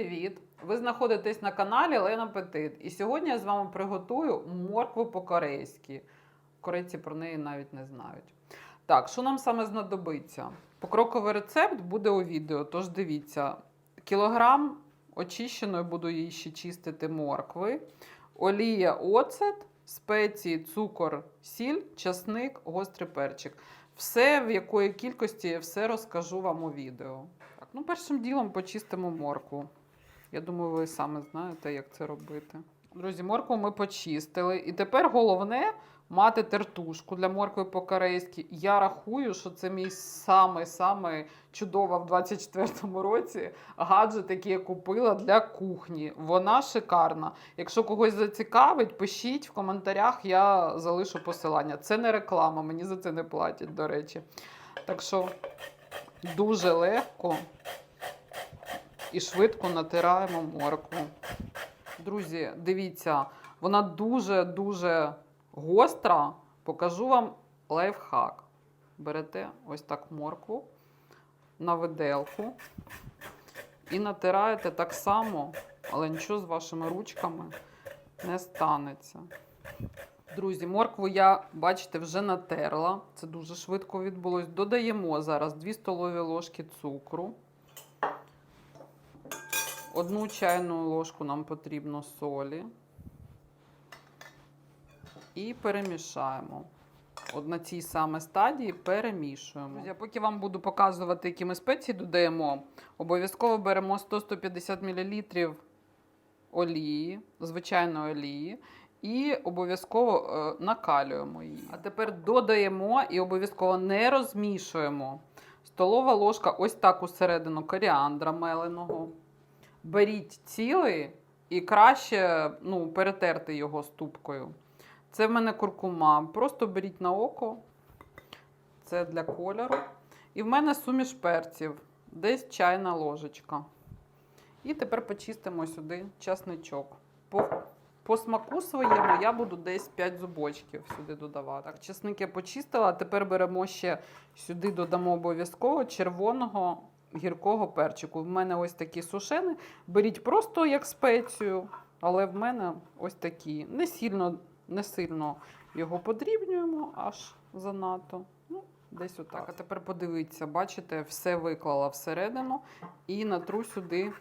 привіт! Ви знаходитесь на каналі Лена Петит. І сьогодні я з вами приготую моркву по-корейськи. Корейці про неї навіть не знають. Так, що нам саме знадобиться? Покроковий рецепт буде у відео, тож дивіться. Кілограм очищеної буду її ще чистити моркви, олія, оцет, спеції, цукор, сіль, часник, гострий перчик. Все, в якої кількості, я все розкажу вам у відео. Ну першим ділом почистимо моркву. Я думаю, ви саме знаєте, як це робити. Друзі, моркву ми почистили. І тепер головне мати тертушку для моркви по-корейськи. Я рахую, що це мій самий-самий чудова в 24-му році гаджет, який я купила для кухні. Вона шикарна. Якщо когось зацікавить, пишіть в коментарях, я залишу посилання. Це не реклама, мені за це не платять, до речі. Так що дуже легко і швидко натираємо моркву. Друзі, дивіться, вона дуже-дуже гостра. Покажу вам лайфхак. Берете ось так моркву на виделку і натираєте так само, але нічого з вашими ручками не станеться. Друзі, моркву я, бачите, вже натерла. Це дуже швидко відбулось. Додаємо зараз 2 столові ложки цукру. Одну чайну ложку нам потрібно солі. І перемішаємо. От на цій саме стадії перемішуємо. Друзі, поки вам буду показувати, які ми спеції додаємо, обов'язково беремо 100-150 мл олії, звичайної олії, і обов'язково е, накалюємо її. А тепер додаємо і обов'язково не розмішуємо. Столова ложка ось так усередину коріандра меленого. Беріть цілий і краще ну, перетерти його ступкою. Це в мене куркума. Просто беріть на око. Це для кольору. І в мене суміш перців, десь чайна ложечка. І тепер почистимо сюди часничок. По, по смаку своєму я буду десь 5 зубочків сюди додавати. Так, часник я почистила, тепер беремо ще сюди додамо обов'язково червоного гіркого перчику. В мене ось такі сушени. Беріть просто як спецію, але в мене ось такі. Не сильно, не сильно його подрібнюємо, аж занадто. Ну, десь отак. А тепер подивіться, бачите, все виклала всередину і натру сюди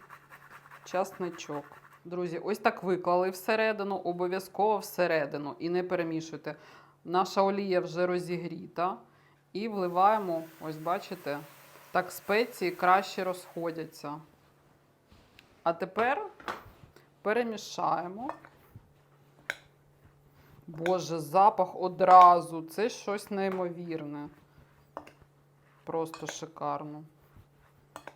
часничок. Друзі, ось так виклали всередину, обов'язково всередину. І не перемішуйте. Наша олія вже розігріта. І вливаємо, ось бачите, так спеції краще розходяться. А тепер перемішаємо. Боже, запах одразу. Це щось неймовірне. Просто шикарно.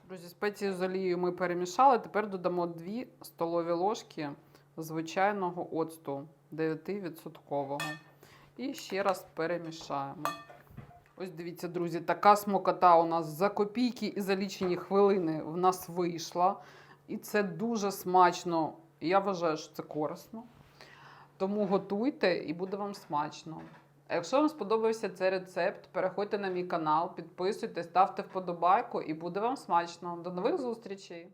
Друзі, спеції з олією ми перемішали. Тепер додамо 2 столові ложки звичайного оцту 9%. І ще раз перемішаємо. Ось дивіться, друзі, така смокота у нас за копійки і за лічені хвилини в нас вийшла. І це дуже смачно. Я вважаю, що це корисно. Тому готуйте і буде вам смачно. А якщо вам сподобався цей рецепт, переходьте на мій канал, підписуйтесь, ставте вподобайку і буде вам смачно. До нових зустрічей!